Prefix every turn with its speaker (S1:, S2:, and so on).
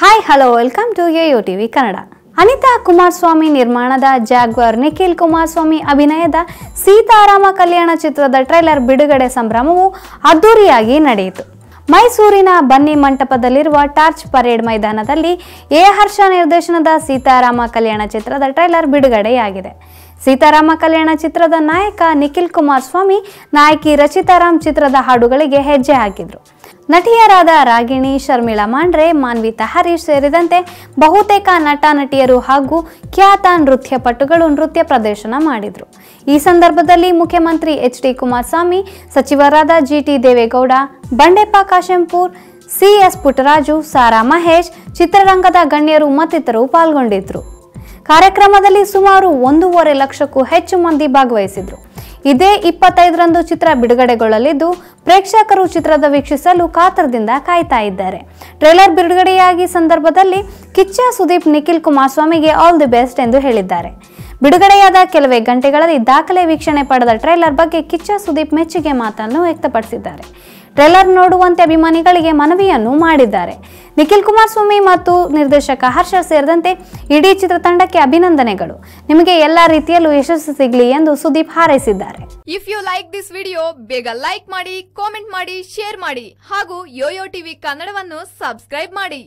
S1: Hi hello welcome to yo TV Kannada Anitha Kumaraswamy ನಿರ್ಮಾಣದ Jaguar Nikhil Kumaraswamy ಅಭಿನಯದ ಸೀತಾರಾಮ ಕಲ್ಯಾಣ ಚಿತ್ರದ trailer ಬಿಡುಗಡೆ ಸಂಭ್ರಮವು ಅದ್ದೂರಿಯಾಗಿ ನಡೆಯಿತು. ಮೈಸೂರಿನ ಬನ್ನಿ ಮಂಟಪದಲ್ಲಿರುವ ಟಾರ್ಚ್ ಪರೇಡ್ ಮೈದಾನದಲ್ಲಿ ಎ ಹರ್ಷ ನಿರ್ದೇಶನದ ಸೀತಾರಾಮ ಕಲ್ಯಾಣ ಚಿತ್ರದ ಟ್ರೈಲರ್ ಬಿಡುಗಡೆಯಾಗಿದೆ. ಸೀತಾರಾಮ ಕಲ್ಯಾಣ ಚಿತ್ರದ ನಾಯಕ ನಿಖಿಲ್ ಕುಮಾರಸ್ವಾಮಿ, ನಾಯಕಿ ರಚಿತಾರಾಮ್ ಚಿತ್ರದ ಹಾಡುಗಳಿಗೆ ಹೆಜ್ಜೆ ಹಾಕಿದ್ರು. ನಟಿಯರಾದ ರಾಗಿಣಿ, ಶರ್ಮಿಳಾ ಮಾಂಡ್ರೆ, ಮಾನ್ವಿತಾ ಹರೀಶ್ ಸೇರಿದಂತೆ ಬಹುತೇಕ ನಟ, ನಟಿಯರು ಹಾಗೂ ಖ್ಯಾತ ನೃತ್ಯ ಪಟುಗಳು ನೃತ್ಯ ಪ್ರದರ್ಶನ ಮಾಡಿದರು. ಈ ಸಂದರ್ಭದಲ್ಲಿ ಮುಖ್ಯಮಂತ್ರಿ ಎಚ್ ಡಿ ಕುಮಾರಸ್ವಾಮಿ, ಸಚಿವರಾದ G T Devegowda, Bandeppa Kashempur CS Puttaraju, Sara Mahesh, ಚಿತ್ರರಂಗದ ಗಣ್ಯರು ಮತ್ತಿತರರು ಪಾಲ್ಗೊಂಡಿದ್ರು. ಕಾರ್ಯಕ್ರಮದಲ್ಲಿ ಸುಮಾರು ಒಂದೂವರೆ ಲಕ್ಷಕ್ಕೂ ಹೆಚ್ಚು ಮಂದಿ ಭಾಗವಹಿಸಿದ್ರು. ಇದೇ ಇಪ್ಪತ್ತೈದರಂದು ಚಿತ್ರ ಬಿಡುಗಡೆಗೊಳ್ಳಲಿದ್ದು, ಪ್ರೇಕ್ಷಕರು ಚಿತ್ರದ ವೀಕ್ಷಿಸಲು ಕಾತರದಿಂದ ಕಾಯ್ತಾ ಇದ್ದಾರೆ. ಟ್ರೇಲರ್ ಬಿಡುಗಡೆಯಾಗಿ ಸಂದರ್ಭದಲ್ಲಿ ಕಿಚ್ಚ ಸುದೀಪ್, ನಿಖಿಲ್ ಕುಮಾರಸ್ವಾಮಿಗೆ ಆಲ್ ದಿ ಬೆಸ್ಟ್ ಎಂದು ಹೇಳಿದ್ದಾರೆ. ಬಿಡುಗಡೆಯಾದ ಕೆಲವೇ ಗಂಟೆಗಳಲ್ಲಿ ದಾಖಲೆ ವೀಕ್ಷಣೆ ಪಡೆದ ಟ್ರೇಲರ್ ಬಗ್ಗೆ ಕಿಚ್ಚ ಸುದೀಪ್ ಮೆಚ್ಚುಗೆ ಮಾತನ್ನು ವ್ಯಕ್ತಪಡಿಸಿದ್ದಾರೆ. ಟ್ರೇಲರ್ ನೋಡುವಂತೆ ಅಭಿಮಾನಿಗಳಿಗೆ ಮನವಿಯನ್ನು ಮಾಡಿದ್ದಾರೆ. ನಿಖಿಲ್ ಕುಮಾರಸ್ವಾಮಿ ಮತ್ತು ನಿರ್ದೇಶಕ ಹರ್ಷ ಸೇರಿದಂತೆ ಇಡೀ ಚಿತ್ರತಂಡಕ್ಕೆ ಅಭಿನಂದನೆಗಳು. ನಿಮಗೆ ಎಲ್ಲಾ ರೀತಿಯಲ್ಲೂ ಯಶಸ್ಸು ಸಿಗಲಿ ಎಂದು ಸುದೀಪ್ ಹಾರೈಸಿದ್ದಾರೆ.
S2: If you like this video ಬೇಗ ಲೈಕ್ ಮಾಡಿ ಕಾಮೆಂಟ್ ಮಾಡಿ ಶೇರ್ ಮಾಡಿ ಹಾಗೂ ಯೋಯೋ ಟಿವಿ ಕನ್ನಡವನ್ನು ಸಬ್ಸ್ಕ್ರೈಬ್ ಮಾಡಿ.